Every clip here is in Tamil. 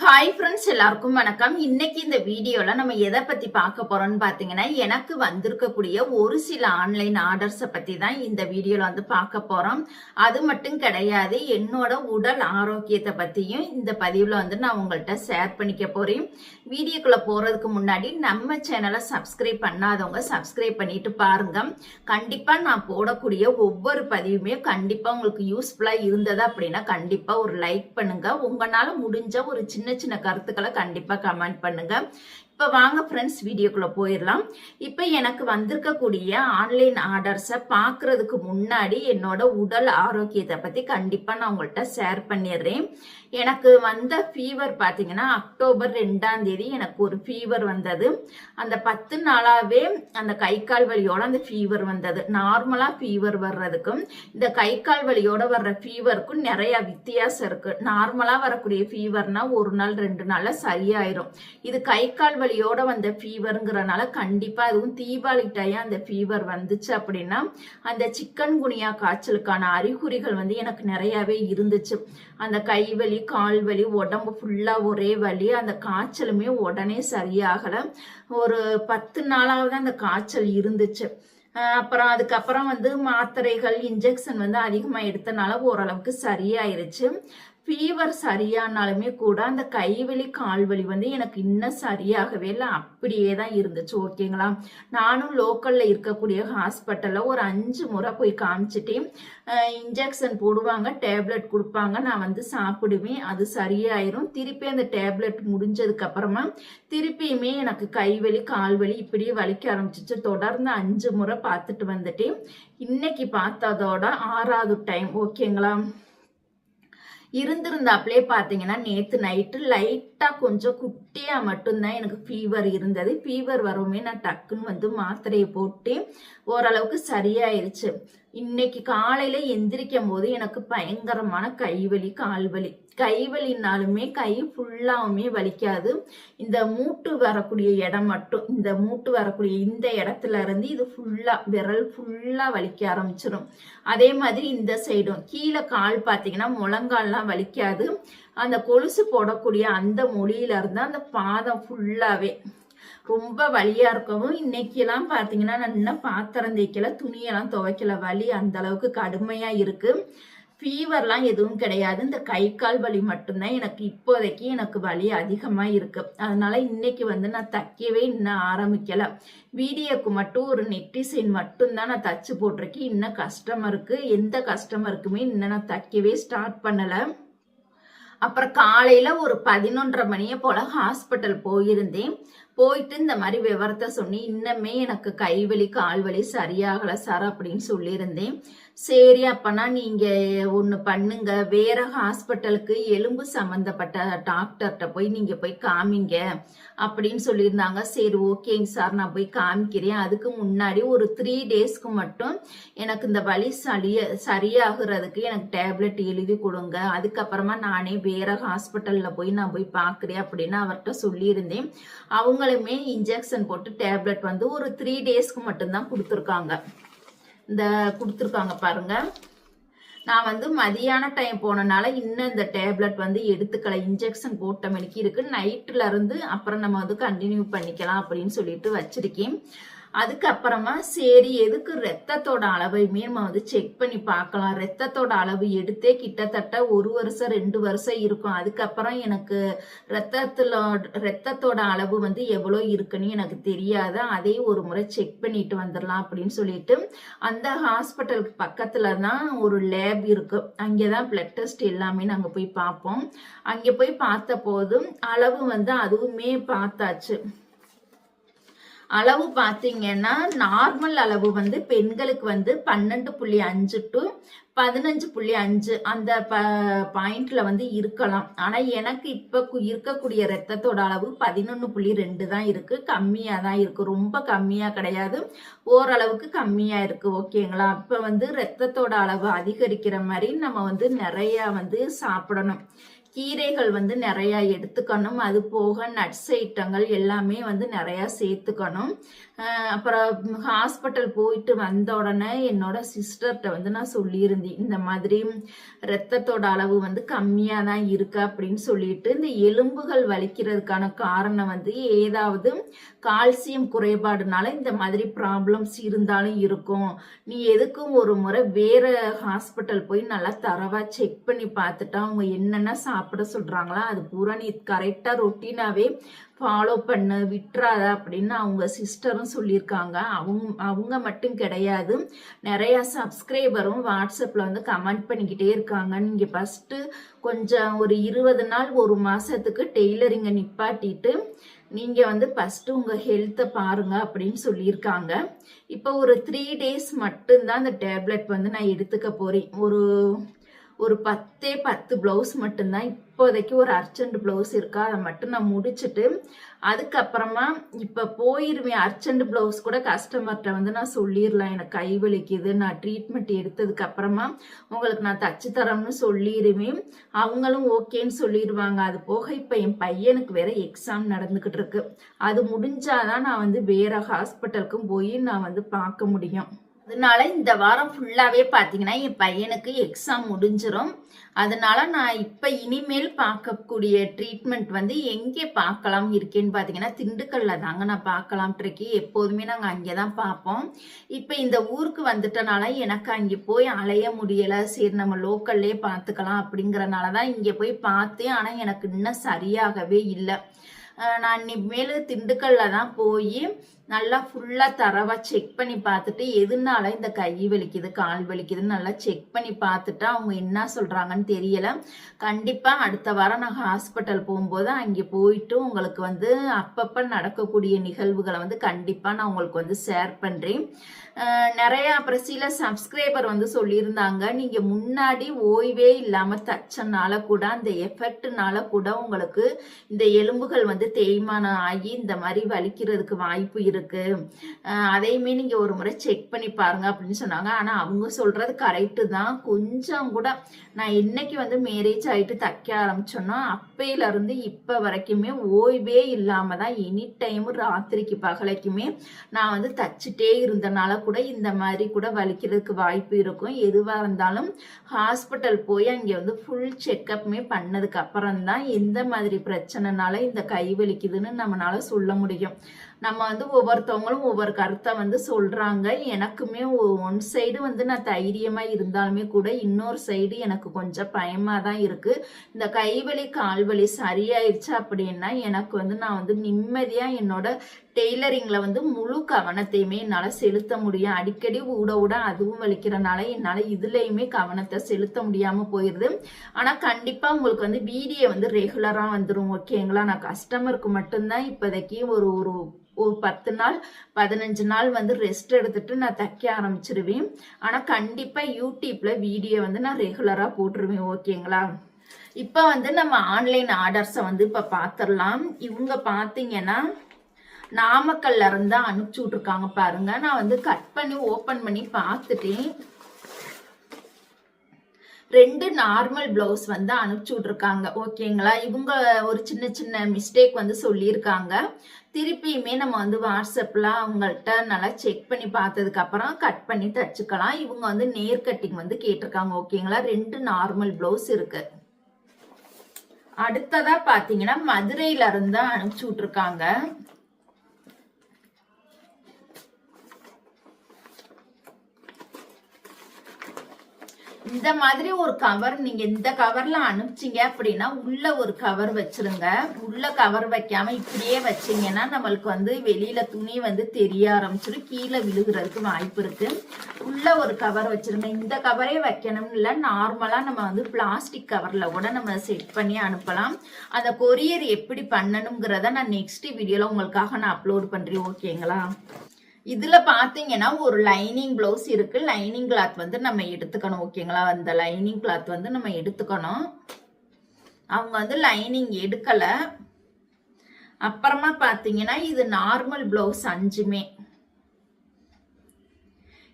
ஹாய் ஃப்ரெண்ட்ஸ் எல்லாருக்கும் வணக்கம். இன்னைக்கு இந்த வீடியோல நம்ம எதை பத்தி பார்க்க போறோம்னு பாத்தீங்கன்னா எனக்கு வந்திருக்கக்கூடிய ஒரு சில ஆன்லைன் ஆர்டர்ஸை பத்தி தான் இந்த வீடியோல வந்து பார்க்க போறோம். அது மட்டும் கிடையாது என்னோட உடல் ஆரோக்கியத்தை பத்தியும் இந்த பதிவுல வந்து நான் உங்கள்கிட்ட ஷேர் பண்ணிக்க போறேன். வீடியோக்குள்ள போறதுக்கு முன்னாடி நம்ம சேனலை சப்ஸ்கிரைப் பண்ணாதவங்க சப்ஸ்கிரைப் பண்ணிட்டு பாருங்க. கண்டிப்பா நான் போடக்கூடிய ஒவ்வொரு பதிவுமே கண்டிப்பா உங்களுக்கு யூஸ்ஃபுல்லா இருந்தது அப்படின்னா கண்டிப்பா ஒரு லைக் பண்ணுங்க. உங்களால முடிஞ்ச ஒரு சின்ன சின்ன சின்ன கருத்துக்களை கண்டிப்பா கமெண்ட் பண்ணுங்க. இப்ப வாங்க ஃப்ரெண்ட்ஸ் வீடியோக்குள்ள போயிடலாம். இப்ப எனக்கு வந்திருக்கக்கூடிய ஆன்லைன் ஆர்டர்ஸை பார்க்கறதுக்கு முன்னாடி என்னோட உடல் ஆரோக்கியத்தை பத்தி கண்டிப்பா நான் உங்கள்கிட்ட ஷேர் பண்ணிடுறேன். எனக்கு வந்த ஃபீவர் பார்த்தீங்கன்னா அக்டோபர் ரெண்டாம் தேதி எனக்கு ஒரு ஃபீவர் வந்தது. அந்த பத்து நாளாகவே அந்த கை கால் வலியோட அந்த ஃபீவர் வந்தது. நார்மலாக ஃபீவர் வர்றதுக்கும் இந்த கை கால் வலியோட வர்ற ஃபீவருக்கும் நிறைய வித்தியாசம் இருக்கு. நார்மலாக வரக்கூடிய ஃபீவர்னா ஒரு நாள் ரெண்டு நாளில் சரியாயிரும். இது கை கால் வலியோட வந்த ஃபீவருங்கிறனால கண்டிப்பாக அதுவும் தீபாவளி டைம் அந்த ஃபீவர் வந்துச்சு அப்படின்னா அந்த சிக்கன் குனியா காய்ச்சலுக்கான அறிகுறிகள் வந்து எனக்கு நிறையவே இருந்துச்சு. அந்த கை வலி கால் வலி உடம்பு ஃபுல்லா ஒரே வலி. அந்த காய்ச்சலுமே உடனே சரியாகல. ஒரு பத்து நாளாவது அந்த காய்ச்சல் இருந்துச்சு. அஹ் அப்புறம் அதுக்கப்புறம் வந்து மாத்திரைகள் இன்ஜெக்ஷன் வந்து அதிகமாக எடுத்தனால ஓரளவுக்கு சரியாயிருச்சு. ஃபீவர் சரியானாலுமே கூட அந்த கைவலி கால்வலி வந்து எனக்கு இன்னும் சரியாகவே இல்லை. அப்படியே தான் இருந்துச்சு ஓகேங்களா நானும் லோக்கலில் இருக்கக்கூடிய ஹாஸ்பிட்டலில் ஒரு அஞ்சு முறை போய் காமிச்சிட்டேன் இன்ஜெக்ஷன் போடுவாங்க டேப்லெட் கொடுப்பாங்க நான் வந்து சாப்பிடுவேன் அது சரியாயிரும். திருப்பி அந்த டேப்லெட் முடிஞ்சதுக்கு அப்புறமா திருப்பியுமே எனக்கு கைவலி கால்வலி இப்படியே வலிக்க ஆரம்பிச்சிச்சு. தொடர்ந்து அஞ்சு முறை பார்த்துட்டு வந்துட்டேன் இன்னைக்கு பார்த்ததோட ஆறாவது டைம் ஓகேங்களா இருந்திருந்தாப்லே பார்த்தீங்கன்னா நேற்று நைட்டு லைட்டாக கொஞ்சம் குட்டியாக மட்டும்தான் எனக்கு ஃபீவர் இருந்தது. ஃபீவர் வரவுமே நான் டக்குன்னு வந்து மாத்திரையை போட்டு ஓரளவுக்கு சரியாயிருச்சு. இன்னைக்கு காலையில எந்திரிக்கும் போது எனக்கு பயங்கரமான கைவலி கால்வலி. கை வலினாலுமே கை ஃபுல்லாவுமே வலிக்காது. இந்த மூட்டு வரக்கூடிய இடம் மட்டும் இந்த மூட்டு வரக்கூடிய இந்த இடத்துல இருந்து இது ஃபுல்லா விரல் ஃபுல்லா வலிக்க ஆரம்பிச்சிடும் அதே மாதிரி இந்த சைடும் கீழே கால் பார்த்தீங்கன்னா முழங்கால்லாம் வலிக்காது. அந்த கொலுசு போடக்கூடிய அந்த மொழியில இருந்து அந்த பாதம் ஃபுல்லாவே ரொம்ப வலியா இருக்கவும் இன்னைக்கெல்லாம் பார்த்தீங்கன்னா நல்லா இன்னும் பாத்திரம் தேய்க்கல துணியெல்லாம் துவைக்கல வலி அந்த அளவுக்கு கடுமையா இருக்கு. ஃபீவர்லாம் எதுவும் கிடையாது. இந்த கை கால் வலி மட்டும்தான் எனக்கு இப்போதைக்கு எனக்கு வலி அதிகமாக இருக்கு. அதனால இன்னைக்கு வந்து நான் தைக்கவே இன்னும் ஆரம்பிக்கலை. வீடியோக்கு மட்டும் ஒரு நெட்டிசைன் மட்டும்தான் நான் தச்சு போட்டிருக்கேன். இன்னும் கஸ்டமருக்கு எந்த கஸ்டமருக்குமே இன்னும் நான் தைக்கவே ஸ்டார்ட் பண்ணலை. அப்புறம் காலையில் ஒரு பதினொன்றரை மணியை போல் ஹாஸ்பிட்டல் போயிருந்தேன். போயிட்டு இந்த மாதிரி விவரத்தை சொன்னி இன்னமே எனக்கு கைவலி கால்வலி சரியாகலை சார் அப்படின்னு சொல்லியிருந்தேன். சரி அப்பனா நீங்க ஒண்ணு பண்ணுங்க. வேற ஹாஸ்பிட்டலுக்கு எலும்பு சம்பந்தப்பட்ட டாக்டர்கிட்ட போய் நீங்க போய் காமிங்க அப்படின்னு சொல்லியிருந்தாங்க. சரி ஓகேங்க சார் நான் போய் காமிக்கிறேன். அதுக்கு முன்னாடி ஒரு த்ரீ டேஸ்க்கு மட்டும் எனக்கு இந்த வலி சளிய சரியாகிறதுக்கு எனக்கு டேப்லெட் எழுதி கொடுங்க. அதுக்கப்புறமா நானே வேற ஹாஸ்பிட்டல்ல போய் நான் போய் பார்க்குறேன் அப்படின்னு அவர்கிட்ட சொல்லியிருந்தேன். அவங்களுமே இன்ஜெக்ஷன் போட்டு டேப்லெட் வந்து ஒரு த்ரீ டேஸ்க்கு மட்டும்தான் கொடுத்துருக்காங்க. இந்த கொடுத்துருக்காங்க பாருங்க. நான் வந்து மதியான டைம் போனனால இன்னும் இந்த டேப்லெட் வந்து எடுத்துக்கல. இன்ஜெக்ஷன் போட்ட மணிக்கு இருக்கு. நைட்ல இருந்து அப்புறம் நம்ம வந்து கண்டினியூ பண்ணிக்கலாம் அப்படின்னு சொல்லிட்டு வச்சிருக்கேன். அதுக்கப்புறமா சரி எதுக்கு ரத்தத்தோட அளவையுமே நம்ம வந்து செக் பண்ணி பார்க்கலாம். ரத்தத்தோட அளவு எடுத்தே கிட்டத்தட்ட ஒரு வருஷம் ரெண்டு வருஷம் இருக்கும். அதுக்கப்புறம் எனக்கு ரத்தத்துல ரத்தத்தோட அளவு வந்து எவ்வளோ இருக்குன்னு எனக்கு தெரியாது. அதே ஒரு முறை செக் பண்ணிட்டு வந்துடலாம் அப்படின்னு சொல்லிட்டு அந்த ஹாஸ்பிட்டலுக்கு பக்கத்துல தான் ஒரு லேப் இருக்கு. அங்கேதான் பிளட் டெஸ்ட் எல்லாமே நாங்கள் போய் பார்ப்போம். அங்கே போய் பார்த்த போதும் அளவு வந்து அதுவுமே பார்த்தாச்சு. அளவு பார்த்தீங்கன்னா நார்மல் அளவு வந்து பெண்களுக்கு வந்து பன்னெண்டு புள்ளி அஞ்சு டு பதினஞ்சு புள்ளி அஞ்சு அந்த ப பாயிண்ட்ல வந்து இருக்கலாம். ஆனா எனக்கு இப்ப இருக்கக்கூடிய ரத்தத்தோட அளவு பதினொன்னு புள்ளி ரெண்டு தான் இருக்கு. கம்மியா தான் இருக்கு. ரொம்ப கம்மியா கிடையாது. ஓரளவுக்கு கம்மியா இருக்கு. ஓகேங்களா இப்ப வந்து ரத்தத்தோட அளவு அதிகரிக்கிற மாதிரி நம்ம வந்து நிறைய வந்து சாப்பிடணும். கீரைகள் வந்து நிறையா எடுத்துக்கணும். அது போக நட்ஸ் ஐட்டங்கள் எல்லாமே வந்து நிறையா சேர்த்துக்கணும். அப்புறம் ஹாஸ்பிட்டல் போயிட்டு வந்த உடனே என்னோட சிஸ்டர்கிட்ட வந்து நான் சொல்லியிருந்தேன். இந்த மாதிரி ரத்தத்தோட அளவு வந்து கம்மியாக தான் இருக்கு அப்படின்னு சொல்லிட்டு இந்த எலும்புகள் வலிக்கிறதுக்கான காரணம் வந்து ஏதாவது கால்சியம் குறைபாடுனால இந்த மாதிரி ப்ராப்ளம்ஸ் இருந்தாலும் இருக்கும். நீ எதுக்கும் ஒரு முறை வேற ஹாஸ்பிட்டல் போய் நல்லா தரவா செக் பண்ணி பார்த்துட்டா அவங்க என்னென்ன சாப்பிட சொல்கிறாங்களா அது பூரா நீ கரெக்டாக ரொட்டீனாவே ஃபாலோ பண்ண விட்டுறாத அப்படின்னு அவங்க சிஸ்டரும் சொல்லியிருக்காங்க. அவங்க அவங்க மட்டும் கிடையாது. நிறையா சப்ஸ்கிரைபரும் வாட்ஸ்அப்பில் வந்து கமெண்ட் பண்ணிக்கிட்டே இருக்காங்க. நீங்கள் ஃபஸ்ட்டு கொஞ்சம் ஒரு இருபது நாள் ஒரு மாதத்துக்கு டெய்லரிங்கை நிப்பாட்டிட்டு நீங்கள் வந்து ஃபஸ்ட்டு உங்கள் ஹெல்த்தை பாருங்க அப்படின்னு சொல்லியிருக்காங்க. இப்போ ஒரு த்ரீ டேஸ் மட்டும்தான் அந்த டேப்லெட் வந்து நான் எடுத்துக்க போகிறேன் ஒரு ஒரு பத்தே பத்து ப்ளவுஸ் மட்டும்தான். இப்போதைக்கு ஒரு அர்ஜென்ட் ப்ளவுஸ் இருக்கா. அதை மட்டும் நான் முடிச்சுட்டு அதுக்கப்புறமா இப்போ போயிருவேன் அர்ஜென்ட் ப்ளவுஸ் கூட கஸ்டமர்கிட்ட வந்து நான் சொல்லிடலாம். எனக்கு கை வலிக்குது. நான் ட்ரீட்மெண்ட் எடுத்ததுக்கு அப்புறமா உங்களுக்கு நான் தச்சு தரேன்னு சொல்லிடுவேன் அவங்களும் ஓகேன்னு சொல்லிடுவாங்க. அது போக இப்போ என் பையனுக்கு வேற எக்ஸாம் நடந்துக்கிட்டு இருக்கு. அது முடிஞ்சாதான் நான் வந்து வேற ஹாஸ்பிட்டலுக்கும் போய் நான் வந்து பார்க்க முடியும். அதனால இந்த வாரம் ஃபுல்லாகவே பார்த்தீங்கன்னா என் பையனுக்கு எக்ஸாம் முடிஞ்சிடும் அதனால நான் இப்போ இனிமேல் பார்க்கக்கூடிய ட்ரீட்மெண்ட் வந்து எங்கே பார்க்கலாம் இருக்கேன்னு பார்த்தீங்கன்னா திண்டுக்கல்ல தாங்க நான் பார்க்கலாம் இருக்கி எப்போதுமே நாங்கள் அங்கே தான் பார்ப்போம். இப்போ இந்த ஊருக்கு வந்துட்டனால எனக்கு அங்கே போய் அலைய முடியலை. சரி நம்ம லோக்கல்லே பார்த்துக்கலாம் அப்படிங்கிறனால தான் இங்கே போய் பார்த்தேன். ஆனால் எனக்கு இன்னும் சரியாகவே இல்லை. நான் இனிமேல் திண்டுக்கல்ல தான் போய் நல்லா ஃபுல்லாக தரவாக செக் பண்ணி பார்த்துட்டு எதுனால இந்த கை வலிக்குது கால் வலிக்குதுன்னு நல்லா செக் பண்ணி பார்த்துட்டு அவங்க என்ன சொல்கிறாங்கன்னு தெரியலை. கண்டிப்பாக அடுத்த வாரம் நாங்கள் ஹாஸ்பிட்டல் போகும்போது அங்கே போயிட்டு உங்களுக்கு வந்து அப்பப்போ நடக்கக்கூடிய நிகழ்வுகளை வந்து கண்டிப்பாக நான் உங்களுக்கு வந்து ஷேர் பண்ணுறேன் நிறைய அப்புறம் சில சப்ஸ்கிரைபர் வந்து சொல்லியிருந்தாங்க. நீங்க முன்னாடி ஓய்வே இல்லாம தச்சனால கூட அந்த எஃபெக்ட்னால கூட உங்களுக்கு இந்த எலும்புகள் வந்து தேய்மானம் ஆகி இந்த மாதிரி வலிக்கிறதுக்கு வாய்ப்பு இருக்கு. அதையுமே நீங்க ஒரு முறை செக் பண்ணி பாருங்க அப்படின்னு சொன்னாங்க. ஆனா அவங்க சொல்றது கரெக்டு தான். கொஞ்சம் கூட நான் இன்னைக்கு வந்து மேரேஜ் ஆயிட்டு தைக்க ஆரம்பிச்சோன்னா அப்பையில இருந்து இப்ப வரைக்குமே ஓய்வே இல்லாம தான் எனி டைம் ராத்திரிக்கு பகலைக்குமே நான் வந்து தச்சுட்டே இருந்தனால கூட இந்த மாதிரி கூட வலிக்கிறதுக்கு வாய்ப்பு இருக்கும். எதுவா இருந்தாலும் ஹாஸ்பிட்டல் போய் அங்கே வந்து ஃபுல் செக்கப்புமே பண்ணதுக்கு அப்புறம் தான் எந்த மாதிரி பிரச்சனைனால இந்த கை வலிக்குதுன்னு நம்மளால சொல்ல முடியும். நம்ம வந்து ஒவ்வொருத்தவங்களும் ஒவ்வொரு கருத்தை வந்து சொல்றாங்க. எனக்குமே ஒன் சைடு வந்து நான் தைரியமா இருந்தாலுமே கூட இன்னொரு சைடு எனக்கு கொஞ்சம் பயமா தான் இருக்கு. இந்த கைவலி கால்வலி சரியாயிருச்சு அப்படின்னா எனக்கு வந்து நான் வந்து நிம்மதியா என்னோட டெய்லரிங்கில் வந்து முழு கவனத்தையுமே என்னால் செலுத்த முடியும். அடிக்கடி ஊட ஊட அதுவும் வலிக்கிறனால என்னால் இதுலேயுமே கவனத்தை செலுத்த முடியாமல் போயிடுது ஆனால் கண்டிப்பாக உங்களுக்கு வந்து வீடியோ வந்து ரெகுலராக வந்துடும் ஓகேங்களா நான் கஸ்டமருக்கு மட்டும்தான் இப்போதைக்கு ஒரு ஒரு ஒரு பத்து நாள் பதினஞ்சு நாள் வந்து ரெஸ்ட் எடுத்துட்டு நான் தைக்க ஆரம்பிச்சிருவேன். ஆனால் கண்டிப்பாக யூடியூப்பில் வீடியோ வந்து நான் ரெகுலராக போட்டுருவேன் ஓகேங்களா இப்போ வந்து நம்ம ஆன்லைன் ஆர்டர்ஸை வந்து இப்போ பார்த்துடலாம் இவங்க பார்த்தீங்கன்னா நாமக்கல்ல இருந்து அனுப்பிச்சு விட்ருக்காங்க பாருங்க. நான் வந்து கட் பண்ணி ஓப்பன் பண்ணி பார்த்துட்டேன். ரெண்டு நார்மல் பிளவுஸ் வந்து அனுப்பிச்சு விட்ருக்காங்க ஓகேங்களா இவங்க ஒரு சின்ன சின்ன மிஸ்டேக் வந்து சொல்லியிருக்காங்க. திருப்பியுமே நம்ம வந்து வாட்ஸ்அப்பில் அவங்கள்ட்ட நல்லா செக் பண்ணி பார்த்ததுக்கு அப்புறம் கட் பண்ணி தச்சுக்கலாம். இவங்க வந்து நேர் கட்டிங் வந்து கேட்டிருக்காங்க ஓகேங்களா ரெண்டு நார்மல் ப்ளவுஸ் இருக்கு. அடுத்ததா பாத்தீங்கன்னா மதுரையில இருந்து அனுப்பிச்சு விட்ருக்காங்க இந்த மாதிரி ஒரு கவர் நீங்க இந்த கவர்ல அனுப்பிச்சீங்க அப்படின்னா உள்ள ஒரு கவர் வச்சிருங்க. உள்ள கவர் வைக்காம இப்படியே வச்சீங்கன்னா நம்மளுக்கு வந்து வெளியில துணி வந்து தெரிய ஆரம்பிச்சிடும் கீழே விழுகிறதுக்கு வாய்ப்பு இருக்கு. உள்ள ஒரு கவர் வச்சிருங்க. இந்த கவரே வைக்கணும் இல்லை நார்மலா நம்ம வந்து பிளாஸ்டிக் கவர்ல கூட நம்ம செட் பண்ணி அனுப்பலாம். அந்த கொரியர் எப்படி பண்ணணுங்கிறத நான் நெக்ஸ்ட் வீடியோல உங்களுக்காக நான் அப்லோட் பண்றேன். ஓகேங்களா இதுல பாத்தீங்கன்னா ஒரு லைனிங் பிளவுஸ் இருக்கு. லைனிங் கிளாத் வந்து நம்ம எடுத்துக்கணும் ஓகேங்களா அந்த லைனிங் கிளாத் வந்து நம்ம எடுத்துக்கணும். அவங்க வந்து லைனிங் எடுக்கல. அப்புறமா பாத்தீங்கன்னா இது நார்மல் பிளவுஸ் அஞ்சுமே.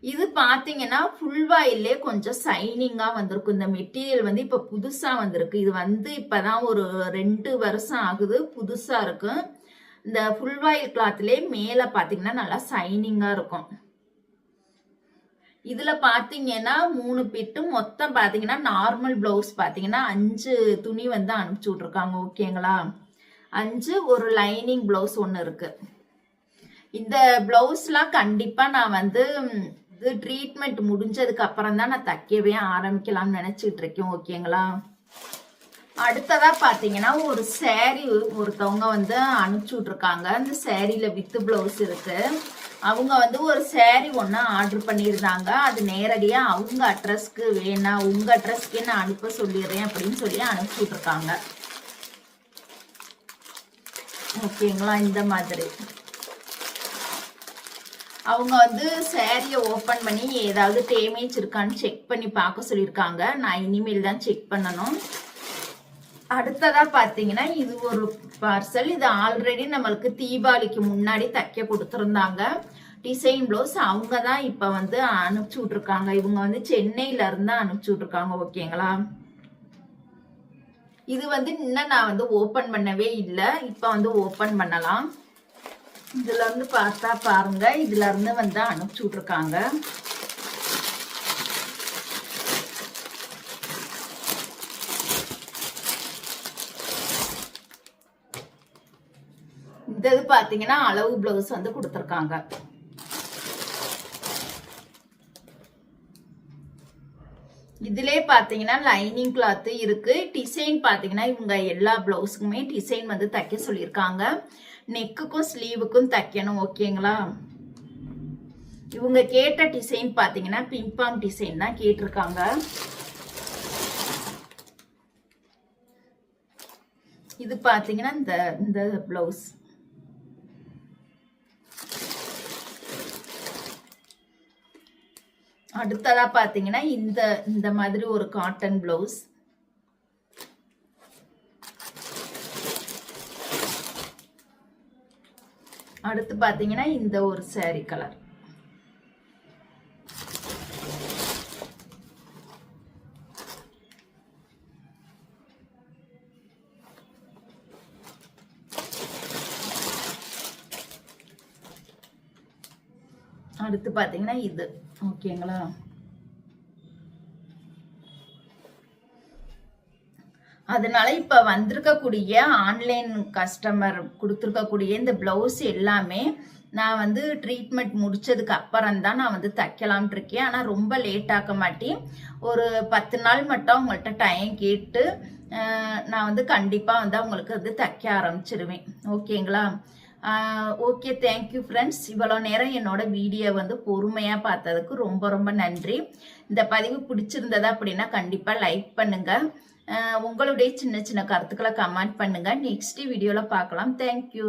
இது பாத்தீங்கன்னா ஃபுல் வாயிலே கொஞ்சம் சைனிங்கா வந்திருக்கும். இந்த மெட்டீரியல் வந்து இப்ப புதுசா வந்திருக்கு. இது வந்து இப்பதான் ஒரு ரெண்டு வருஷம் ஆகுது புதுசா இருக்கும் இந்த ஃபுல் வாயில் கிளாத்லேயே மேலே பார்த்தீங்கன்னா நல்லா சைனிங்காக இருக்கும். இதில் பார்த்தீங்கன்னா மூணு பிட்டு மொத்தம் பார்த்தீங்கன்னா நார்மல் ப்ளவுஸ் பார்த்தீங்கன்னா அஞ்சு துணி வந்து அனுப்பிச்சி விட்ருக்காங்க ஓகேங்களா அஞ்சு ஒரு லைனிங் ப்ளவுஸ் ஒன்று இருக்குது இந்த ப்ளவுஸ்லாம் கண்டிப்பாக நான் வந்து இது ட்ரீட்மெண்ட் முடிஞ்சதுக்கு அப்புறம் தான் நான் தைக்கவே ஆரம்பிக்கலாம்னு நினைச்சிட்டு இருக்கேன் ஓகேங்களா அடுத்ததா பாத்தீங்கன்னா ஒரு சேரீ ஒருத்தவங்க வந்து அனுப்பிச்சு விட்ருக்காங்க அந்த சேரீல வித்து பிளவுஸ் இருக்கு. அவங்க வந்து ஒரு சேரீ ஒன்று ஆர்டர் பண்ணியிருந்தாங்க. அது நேரடியா அவங்க அட்ரஸ்க்கு வேணாம் உங்க அட்ரஸ்க்கு நான் அனுப்ப சொல்லிடுறேன் அப்படின்னு சொல்லி அனுப்பிச்சு விட்ருக்காங்க ஓகேங்களா இந்த மாதிரி. அவங்க வந்து சேரீயை ஓப்பன் பண்ணி ஏதாவது டேமேஜ் இருக்கான்னு செக் பண்ணி பார்க்க சொல்லியிருக்காங்க. நான் இனிமேல் தான் செக் பண்ணணும். அடுத்ததா பாத்தீங்கன்னா இது ஒரு பார்சல் இது ஆல்ரெடி நம்மளுக்கு தீபாவளிக்கு முன்னாடி தைக்க கொடுத்துருந்தாங்க. டிசைன் ப்ளவுஸ் அவங்க தான் இப்ப வந்து அனுப்பிச்சு விட்ருக்காங்க இவங்க வந்து சென்னையில இருந்து அனுப்பிச்சு விட்ருக்காங்க ஓகேங்களா? இது வந்து இன்னும் நான் வந்து ஓபன் பண்ணவே இல்லை. இப்ப வந்து ஓபன் பண்ணலாம். இதுல இருந்து பார்த்தா பாருங்க. இதுல இருந்து வந்து அனுப்பிச்சு விட்ருக்காங்க இந்த இது பாத்தீங்கன்னா அளவு பிளவுஸ் வந்து கொடுத்துருக்காங்க. இதுலயே பாத்தீங்கன்னா லைனிங் கிளாத் இருக்கு. டிசைன் பாத்தீங்கன்னா இவங்க எல்லா பிளவுஸுக்குமே டிசைன் வந்து தைக்க சொல்லியிருக்காங்க. நெக்குக்கும் ஸ்லீவுக்கும் தைக்கணும் ஓகேங்களா இவங்க கேட்ட டிசைன் பாத்தீங்கன்னா பிம்பாம் டிசைன் தான் கேட்டிருக்காங்க. இது பாத்தீங்கன்னா இந்த இந்த பிளவுஸ் அடுத்ததா பார்த்தீங்கன்னா இந்த இந்த மாதிரி ஒரு காட்டன் பிளவுஸ் அடுத்து பார்த்தீங்கன்னா இந்த ஒரு saree கலர் அடுத்து பாத்தீங்கன்னா இது. ஓகேங்களா அதனால இப்ப வந்திருக்கக்கூடிய ஆன்லைன் கஸ்டமர் கொடுத்துருக்கக்கூடிய இந்த பிளவுஸ் எல்லாமே நான் வந்து ட்ரீட்மெண்ட் முடிச்சதுக்கு அப்புறம் தான் நான் வந்து தைக்கலாம்னு இருக்கேன். ஆனால் ரொம்ப லேட் ஆக்க மாட்டி ஒரு பத்து நாள் மட்டும் அவங்கள்ட்ட டைம் கேட்டு நான் வந்து கண்டிப்பாக வந்து அவங்களுக்கு வந்து தைக்க ஆரம்பிச்சிருவேன். ஓகேங்களா ஓகே தேங்க்யூ ஃப்ரெண்ட்ஸ் இவ்வளோ நேரம் என்னோட வீடியோ வந்து பொறுமையாக பார்த்ததுக்கு ரொம்ப ரொம்ப நன்றி. இந்த பதிவு பிடிச்சிருந்ததா அப்படின்னா கண்டிப்பாக லைக் பண்ணுங்கள் உங்களுடைய சின்ன சின்ன கருத்துக்களை கமெண்ட் பண்ணுங்கள் நெக்ஸ்ட் வீடியோவில் பார்க்கலாம். தேங்க்யூ